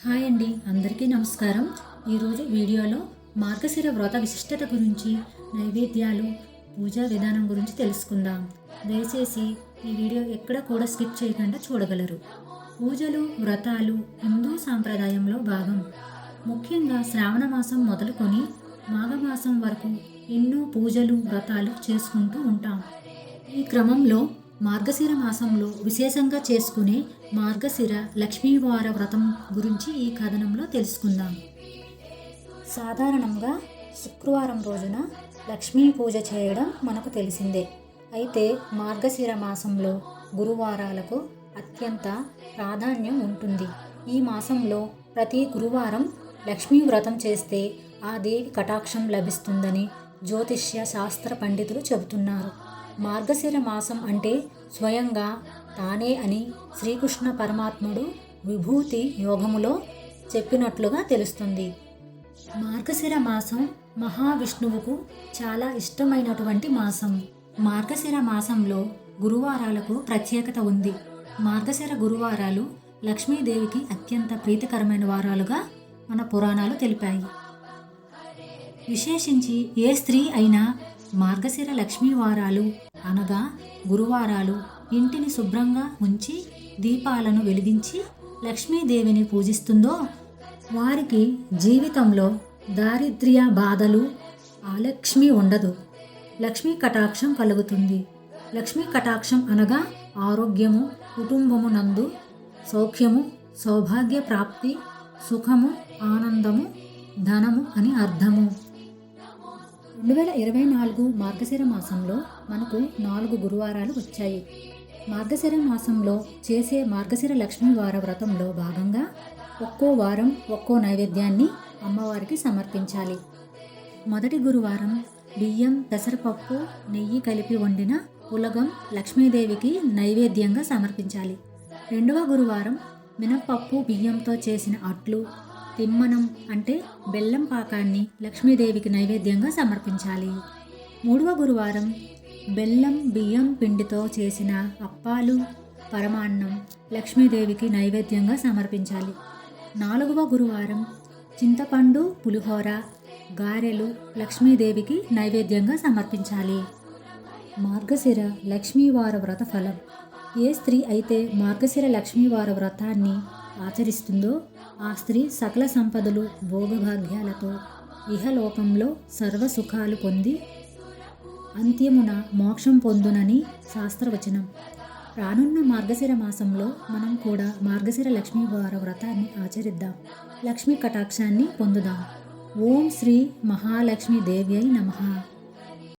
Hi అండి అందరికీ నమస్కారం. ఈరోజు వీడియోలో మార్గశిర వ్రత విశిష్టత గురించి నైవేద్యాలు పూజా విధానం గురించి తెలుసుకుందాం. దయచేసి ఈ వీడియో ఎక్కడ కూడా స్కిప్ చేయకుండా చూడగలరు. పూజలు వ్రతాలు హిందూ సాంప్రదాయంలో భాగం. ముఖ్యంగా శ్రావణ మాసం మొదలుకొని మాఘమాసం వరకు ఎన్నో పూజలు వ్రతాలు చేసుకుంటూ ఉంటాం. ఈ క్రమంలో మార్గశిర మాసంలో విశేషంగా చేసుకునే మార్గశిర లక్ష్మీవార వ్రతం గురించి ఈ కథనంలో తెలుసుకుందాం. సాధారణంగా శుక్రవారం రోజున లక్ష్మీ పూజ చేయడం మనకు తెలిసిందే. అయితే మార్గశిర మాసంలో గురువారాలకు అత్యంత ప్రాధాన్యం ఉంటుంది. ఈ మాసంలో ప్రతి గురువారం లక్ష్మీ వ్రతం చేస్తే ఆ దేవి కటాక్షం లభిస్తుందని జ్యోతిష్య శాస్త్ర పండితులు చెబుతున్నారు. మార్గశిర మాసం అంటే స్వయంగా తానే అని శ్రీకృష్ణ పరమాత్ముడు విభూతి యోగములో చెప్పినట్లుగా తెలుస్తుంది. మార్గశిర మాసం మహావిష్ణువుకు చాలా ఇష్టమైనటువంటి మాసం. మార్గశిర మాసంలో గురువారాలకు ప్రత్యేకత ఉంది. మార్గశిర గురువారాలు లక్ష్మీదేవికి అత్యంత ప్రీతికరమైన వారాలుగా మన పురాణాలు తెలిపాయి. విశేషించి ఏ స్త్రీ అయినా మార్గశిర లక్ష్మీ వారాలు అనగా గురువారాలు ఇంటిని శుభ్రంగా ఉంచి దీపాలను వెలిగించి లక్ష్మీదేవిని పూజిస్తుందో వారికి జీవితంలో దారిద్ర్య బాధలు అలక్ష్మి ఉండదు. లక్ష్మీ కటాక్షం కలుగుతుంది. లక్ష్మీ కటాక్షం అనగా ఆరోగ్యము కుటుంబము నందు సౌఖ్యము సౌభాగ్య ప్రాప్తి సుఖము ఆనందము ధనము అని అర్థము. రెండు వేల ఇరవై నాలుగు మార్గశిర మాసంలో మనకు నాలుగు గురువారాలు వచ్చాయి. మార్గశిర మాసంలో చేసే మార్గశిర లక్ష్మీ వార వ్రతంలో భాగంగా ఒక్కో వారం ఒక్కో నైవేద్యాన్ని అమ్మవారికి సమర్పించాలి. మొదటి గురువారం బియ్యం పెసరపప్పు నెయ్యి కలిపి వండిన పులగం లక్ష్మీదేవికి నైవేద్యంగా సమర్పించాలి. రెండవ గురువారం మినప్పప్పు బియ్యంతో చేసిన అట్లు తిమ్మనం అంటే బెల్లం పాకాన్ని లక్ష్మీదేవికి నైవేద్యంగా సమర్పించాలి. మూడవ గురువారం బెల్లం బియ్యం పిండితో చేసిన అప్పాలు పరమాన్నం లక్ష్మీదేవికి నైవేద్యంగా సమర్పించాలి. నాలుగవ గురువారం చింతపండు పులిహోర గారెలు లక్ష్మీదేవికి నైవేద్యంగా సమర్పించాలి. మార్గశిర లక్ష్మీవార వ్రత ఫలం. ఏ స్త్రీ అయితే మార్గశిర లక్ష్మీవార వ్రతాన్ని ఆచరిస్తుందో ఆ స్త్రీ సకల సంపదలు భోగభాగ్యాలతో ఇహలోకంలో సర్వసుఖాలు పొంది అంత్యమున మోక్షం పొందునని శాస్త్రవచనం. రానున్న మార్గశిర మాసంలో మనం కూడా మార్గశిర లక్ష్మీవార వ్రతాన్ని ఆచరిద్దాం. లక్ష్మీ కటాక్షాన్ని పొందుదాం. ఓం శ్రీ మహాలక్ష్మీ దేవ్యై నమః.